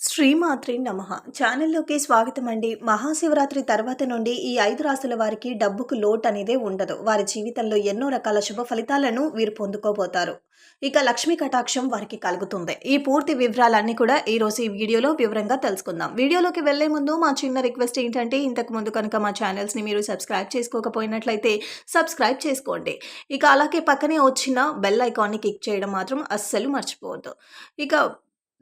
శ్రీమాత్రి నమ. ఛానల్లోకి స్వాగతం అండి మహాశివరాత్రి తర్వాత నుండి ఈ ఐదు రాసుల వారికి డబ్బుకు లోటు అనేదే ఉండదు. వారి జీవితంలో ఎన్నో రకాల శుభ ఫలితాలను వీరు పొందుకోబోతారు. ఇక లక్ష్మీ కటాక్షం వారికి కలుగుతుంది. ఈ పూర్తి వివరాలన్నీ కూడా ఈరోజు ఈ వీడియోలో వివరంగా తెలుసుకుందాం. వీడియోలోకి వెళ్ళే ముందు మా చిన్న రిక్వెస్ట్ ఏంటంటే ఇంతకు ముందు కనుక మా ఛానల్స్ని మీరు సబ్స్క్రైబ్ చేసుకోకపోయినట్లయితే సబ్స్క్రైబ్ చేసుకోండి. ఇక అలాగే పక్కనే వచ్చిన బెల్ ఐకాన్ని క్లిక్ చేయడం మాత్రం అస్సలు మర్చిపోవద్దు. ఇక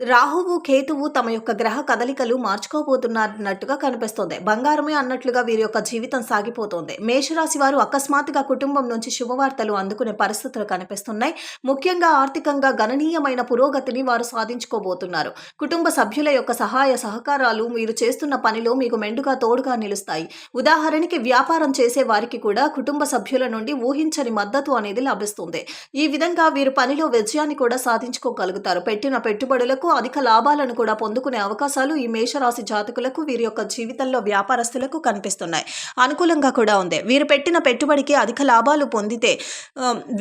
రాహువు కేతువు తమ యొక్క గ్రహ కదలికలు మార్చుకోబోతున్నట్టుగా కనిపిస్తోంది. బంగారమే అన్నట్లుగా వీరి యొక్క జీవితం సాగిపోతోంది. మేషరాశి వారు అకస్మాత్తుగా కుటుంబం నుంచి శుభవార్తలు అందుకునే పరిస్థితులు కనిపిస్తున్నాయి. ముఖ్యంగా ఆర్థికంగా గణనీయమైన పురోగతిని వారు సాధించుకోబోతున్నారు. కుటుంబ సభ్యుల యొక్క సహాయ సహకారాలు మీరు చేస్తున్న పనిలో మీకు మెండుగా తోడుగా నిలుస్తాయి. ఉదాహరణకి వ్యాపారం చేసే వారికి కూడా కుటుంబ సభ్యుల నుండి ఊహించని మద్దతు అనేది లభిస్తుంది. ఈ విధంగా వీరు పనిలో విజయాన్ని కూడా సాధించుకోగలుగుతారు. పెట్టిన పెట్టుబడులకు అధిక లాభాలను కూడా పొందుకునే అవకాశాలు ఈ మేషరాశి జాతకులకు వీరి యొక్క జీవితంలో వ్యాపారస్తులకు కనిపిస్తున్నాయి. అనుకూలంగా కూడా ఉంది. వీరు పెట్టిన పెట్టుబడికి అధిక లాభాలు పొందితే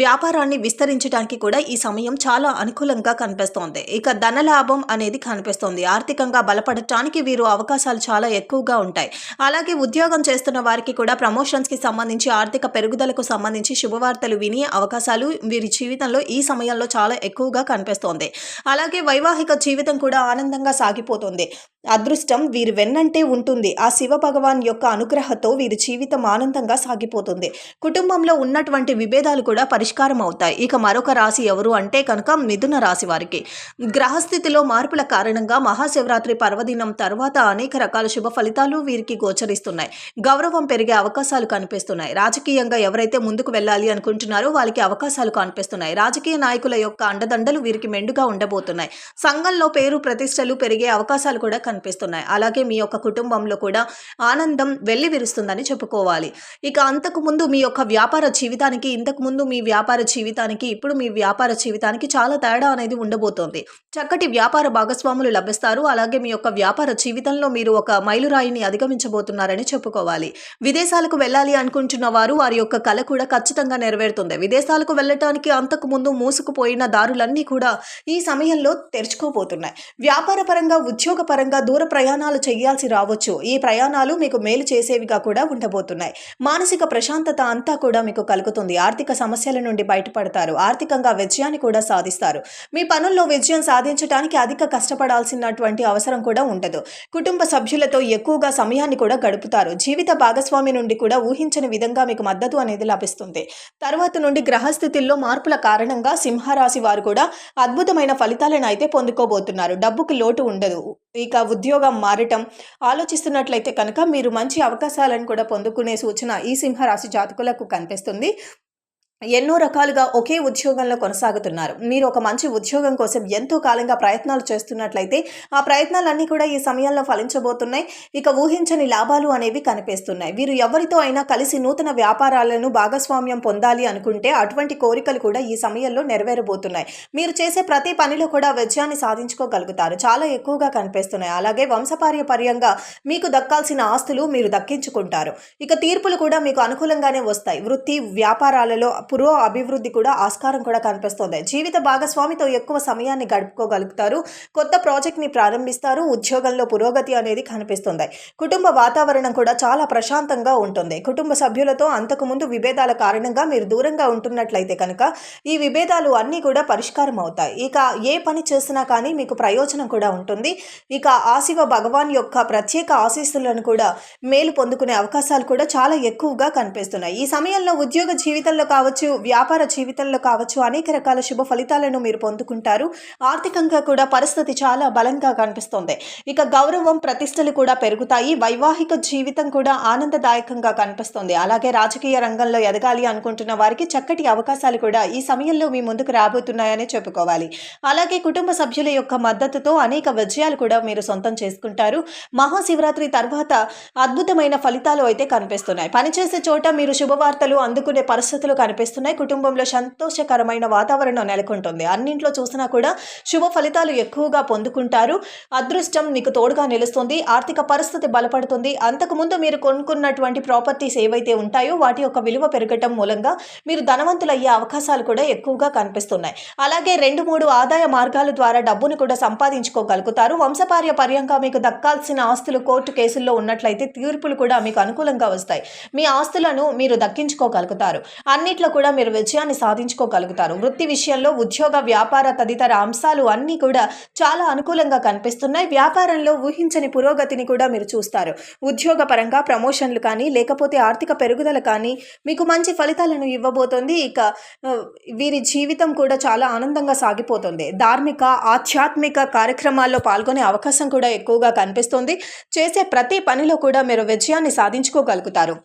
వ్యాపారాన్ని విస్తరించడానికి కూడా ఈ సమయం చాలా అనుకూలంగా కనిపిస్తోంది. ఇక ధన లాభం అనేది కనిపిస్తోంది. ఆర్థికంగా బలపడటానికి వీరు అవకాశాలు చాలా ఎక్కువగా ఉంటాయి. అలాగే ఉద్యోగం చేస్తున్న వారికి కూడా ప్రమోషన్స్కి సంబంధించి ఆర్థిక పెరుగుదలకు సంబంధించి శుభవార్తలు విని అవకాశాలు వీరి జీవితంలో ఈ సమయంలో చాలా ఎక్కువగా కనిపిస్తోంది. అలాగే వైవాహిక జీవితం కూడా ఆనందంగా సాగిపోతుంది. అదృష్టం వీరు వెన్నంటే ఉంటుంది. ఆ శివ భగవాన్ యొక్క అనుగ్రహతో వీరి జీవితం ఆనందంగా సాగిపోతుంది. కుటుంబంలో ఉన్నటువంటి విభేదాలు కూడా పరిష్కారం అవుతాయి. ఇక మరొక రాశి ఎవరు అంటే కనుక మిథున రాశి వారికి. గ్రహస్థితిలో మార్పుల కారణంగా మహాశివరాత్రి పర్వదినం తర్వాత అనేక రకాల శుభ ఫలితాలు వీరికి గోచరిస్తున్నాయి. గౌరవం పెరిగే అవకాశాలు కనిపిస్తున్నాయి. రాజకీయంగా ఎవరైతే ముందుకు వెళ్ళాలి అనుకుంటున్నారో వాళ్ళకి అవకాశాలు కనిపిస్తున్నాయి. రాజకీయ నాయకుల యొక్క అండదండలు వీరికి మెండుగా ఉండబోతున్నాయి. సంఘంలో పేరు ప్రతిష్టలు పెరిగే అవకాశాలు కూడా కనిపిస్తున్నాయి అలాగే మీ యొక్క కుటుంబంలో కూడా ఆనందం వెళ్ళి విరుస్తుందని చెప్పుకోవాలి. ఇక అంతకుముందు మీ యొక్క వ్యాపార జీవితానికి ఇంతకుముందు మీ వ్యాపార జీవితానికి ఇప్పుడు మీ వ్యాపార జీవితానికి చాలా తేడా అనేది ఉండబోతోంది. చక్కటి వ్యాపార భాగస్వాములు లభిస్తారు. అలాగే మీ యొక్క వ్యాపార జీవితంలో మీరు ఒక మైలురాయిని అధిగమించబోతున్నారని చెప్పుకోవాలి. విదేశాలకు వెళ్ళాలి అనుకుంటున్న వారు వారి యొక్క కళ కూడా ఖచ్చితంగా నెరవేరుతుంది. విదేశాలకు వెళ్ళటానికి అంతకు ముందు మూసుకుపోయిన దారులన్నీ కూడా ఈ సమయంలో తెరుచుకోబోతున్నాయి. వ్యాపార పరంగా ఉద్యోగ పరంగా దూర ప్రయాణాలు చేయాల్సి రావచ్చు. ఈ ప్రయాణాలు మీకు మేలు చేసేవిగా కూడా ఉండబోతున్నాయి. మానసిక ప్రశాంతత అంతా కూడా మీకు కలుగుతుంది. ఆర్థిక సమస్యల నుండి బయటపడతారు. ఆర్థికంగా విజయాన్ని కూడా సాధిస్తారు. మీ పనుల్లో విజయం సాధించడానికి అధిక కష్టపడాల్సినటువంటి అవసరం కూడా ఉండదు. కుటుంబ సభ్యులతో ఎక్కువగా సమయాన్ని కూడా గడుపుతారు. జీవిత భాగస్వామి నుండి కూడా ఊహించని విధంగా మీకు మద్దతు అనేది లభిస్తుంది. తర్వాత నుండి గ్రహస్థితుల్లో మార్పుల కారణంగా సింహరాశి వారు కూడా అద్భుతమైన ఫలితాలను అయితే పొందుకోబోతున్నారు. డబ్బుకు లోటు ఉండదు. ఇక ఉద్యోగం మారటం ఆలోచిస్తున్నట్లయితే కనుక మీరు మంచి అవకాశాలను కూడా పొందుకునే సూచన ఈ సింహరాశి జాతకులకు కనిపిస్తుంది. ఎన్నో రకాలుగా ఒకే ఉద్యోగంలో కొనసాగుతున్నారు. మీరు ఒక మంచి ఉద్యోగం కోసం ఎంతో కాలంగా ప్రయత్నాలు చేస్తున్నట్లయితే ఆ ప్రయత్నాలన్నీ కూడా ఈ సమయంలో ఫలించబోతున్నాయి. ఇక ఊహించని లాభాలు అనేవి కనిపిస్తున్నాయి. వీరు ఎవరితో అయినా కలిసి నూతన వ్యాపారాలను భాగస్వామ్యం పొందాలి అనుకుంటే అటువంటి కోరికలు కూడా ఈ సమయంలో నెరవేరబోతున్నాయి. మీరు చేసే ప్రతి పనిలో కూడా విజయాన్ని సాధించుకోగలుగుతారు. చాలా ఎక్కువగా కనిపిస్తున్నాయి. అలాగే వంశపార్యపర్యంగా మీకు దక్కాల్సిన ఆస్తులు మీరు దక్కించుకుంటారు. ఇక తీర్పులు కూడా మీకు అనుకూలంగానే వస్తాయి. వృత్తి వ్యాపారాలలో పురో అభివృద్ధి కూడా ఆస్కారం కూడా కనిపిస్తుంది. జీవిత భాగస్వామితో ఎక్కువ సమయాన్ని గడుపుకోగలుగుతారు. కొత్త ప్రాజెక్ట్ని ప్రారంభిస్తారు. ఉద్యోగంలో పురోగతి అనేది కనిపిస్తుంది. కుటుంబ వాతావరణం కూడా చాలా ప్రశాంతంగా ఉంటుంది. కుటుంబ సభ్యులతో అంతకుముందు విభేదాల కారణంగా మీరు దూరంగా ఉంటున్నట్లయితే కనుక ఈ విభేదాలు అన్నీ కూడా పరిష్కారం అవుతాయి. ఇక ఏ పని చేసినా కానీ మీకు ప్రయోజనం కూడా ఉంటుంది. ఇక ఆశివ భగవాన్ యొక్క ప్రత్యేక ఆశీస్సులను కూడా మేలు పొందుకునే అవకాశాలు కూడా చాలా ఎక్కువగా కనిపిస్తున్నాయి. ఈ సమయంలో ఉద్యోగ జీవితంలో కావచ్చు కావచ్చు వ్యాపార జీవితంలో కావచ్చు అనేక రకాల శుభ ఫలితాలను మీరు పొందుకుంటారు. ఆర్థికంగా కూడా పరిస్థితి చాలా బలంగా కనిపిస్తుంది. ఇక గౌరవం ప్రతిష్టలు కూడా పెరుగుతాయి. వైవాహిక జీవితం కూడా ఆనందదాయకంగా కనిపిస్తుంది. అలాగే రాజకీయ రంగంలో ఎదగాలి అనుకుంటున్న వారికి చక్కటి అవకాశాలు కూడా ఈ సమయంలో మీ ముందుకు రాబోతున్నాయని చెప్పుకోవాలి. అలాగే కుటుంబ సభ్యుల యొక్క మద్దతుతో అనేక విజయాలు కూడా మీరు సొంతం చేసుకుంటారు. మహాశివరాత్రి తర్వాత అద్భుతమైన ఫలితాలు అయితే కనిపిస్తున్నాయి. పనిచేసే చోట మీరు శుభవార్తలు అందుకునే పరిస్థితులు కనిపిస్తున్నాయి కనిపిస్తున్నాయి కుటుంబంలో సంతోషకరమైన వాతావరణం నెలకొంటుంది. అన్నింట్లో చూసినా కూడా శుభ ఫలితాలు ఎక్కువగా పొందుకుంటారు. అదృష్టం మీకు తోడుగా నిలుస్తుంది. ఆర్థిక పరిస్థితి బలపడుతుంది. అంతకుముందు మీరు కొనుక్కున్నటువంటి ప్రాపర్టీస్ ఏవైతే ఉంటాయో వాటి యొక్క విలువ పెరగటం మూలంగా మీరు ధనవంతులయ్యే అవకాశాలు కూడా ఎక్కువగా కనిపిస్తున్నాయి. అలాగే రెండు మూడు ఆదాయ మార్గాల ద్వారా డబ్బును కూడా సంపాదించుకోగలుగుతారు. వంశపార్య పర్యంగా మీకు దక్కాల్సిన ఆస్తులు కోర్టు కేసుల్లో ఉన్నట్లయితే తీర్పులు కూడా మీకు అనుకూలంగా వస్తాయి. మీ ఆస్తులను మీరు దక్కించుకోగలుగుతారు. అన్నిట్లో కూడా మీరు విజయాన్ని సాధించుకోగలుగుతారు. వృత్తి విషయంలో ఉద్యోగ వ్యాపార తదితర అంశాలు అన్నీ కూడా చాలా అనుకూలంగా కనిపిస్తున్నాయి. వ్యాపారంలో ఊహించని పురోగతిని కూడా మీరు చూస్తారు. ఉద్యోగ పరంగా ప్రమోషన్లు కానీ లేకపోతే ఆర్థిక పెరుగుదల కానీ మీకు మంచి ఫలితాలను ఇవ్వబోతోంది. ఇక వీరి జీవితం కూడా చాలా ఆనందంగా సాగిపోతుంది. ధార్మిక ఆధ్యాత్మిక కార్యక్రమాల్లో పాల్గొనే అవకాశం కూడా ఎక్కువగా కనిపిస్తుంది. చేసే ప్రతి పనిలో కూడా మీరు విజయాన్ని సాధించుకోగలుగుతారు.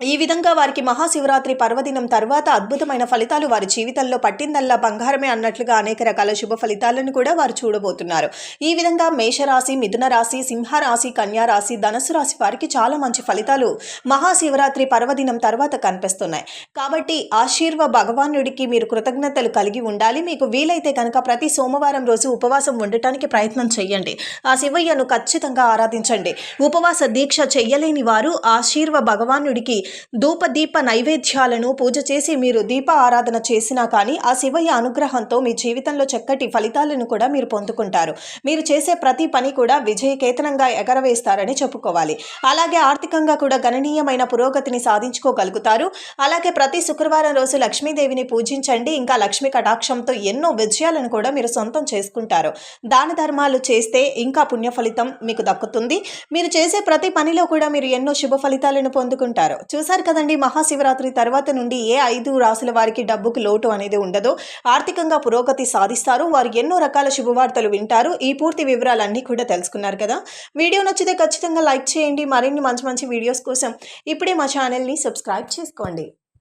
ఈ విధంగా వారికి మహాశివరాత్రి పర్వదినం తర్వాత అద్భుతమైన ఫలితాలు వారి జీవితంలో పట్టిందల్లా బంగారమే అన్నట్లుగా అనేక రకాల శుభ ఫలితాలను కూడా వారు చూడబోతున్నారు. ఈ విధంగా మేషరాశి మిథున రాశి సింహరాశి కన్యారాశి రాశి ధనస్సు రాశి వారికి చాలా మంచి ఫలితాలు మహాశివరాత్రి పర్వదినం తర్వాత కనిపిస్తున్నాయి. కాబట్టి ఆశీర్వ భగవానుడికి మీరు కృతజ్ఞతలు కలిగి ఉండాలి. మీకు వీలైతే కనుక ప్రతి సోమవారం రోజు ఉపవాసం ఉండటానికి ప్రయత్నం చేయండి ఆ శివయ్యను ఖచ్చితంగా ఆరాధించండి. ఉపవాస దీక్ష చెయ్యలేని వారు ఆశీర్వ భగవానుడికి ధూపదీప నైవేద్యాలను పూజ చేసి మీరు దీప ఆరాధన చేసినా కానీ ఆ శివయ్య అనుగ్రహంతో మీ జీవితంలో చక్కటి ఫలితాలను కూడా మీరు పొందుకుంటారు. మీరు చేసే ప్రతి పని కూడా విజయకేతనంగా ఎగరవేస్తారని చెప్పుకోవాలి. అలాగే ఆర్థికంగా కూడా గణనీయమైన పురోగతిని సాధించుకోగలుగుతారు. అలాగే ప్రతి శుక్రవారం రోజు లక్ష్మీదేవిని పూజించండి. ఇంకా లక్ష్మీ కటాక్షంతో ఎన్నో విజయాలను కూడా మీరు సొంతం చేసుకుంటారు. దాన ధర్మాలు చేస్తే ఇంకా పుణ్య ఫలితం మీకు దక్కుతుంది. మీరు చేసే ప్రతి పనిలో కూడా మీరు ఎన్నో శుభ ఫలితాలను పొందుకుంటారు. చూసారు కదండి మహాశివరాత్రి తర్వాత నుండి ఏ ఐదు రాసుల వారికి డబ్బుకు లోటు అనేది ఉండదు ఆర్థికంగా పురోగతి సాధిస్తారు. వారు ఎన్నో రకాల శుభవార్తలు వింటారు. ఈ పూర్తి వివరాలన్నీ కూడా తెలుసుకున్నారు కదా. వీడియో నచ్చితే ఖచ్చితంగా లైక్ చేయండి. మరిన్ని మంచి మంచి వీడియోస్ కోసం ఇప్పుడే మా ఛానల్ని సబ్స్క్రైబ్ చేసుకోండి.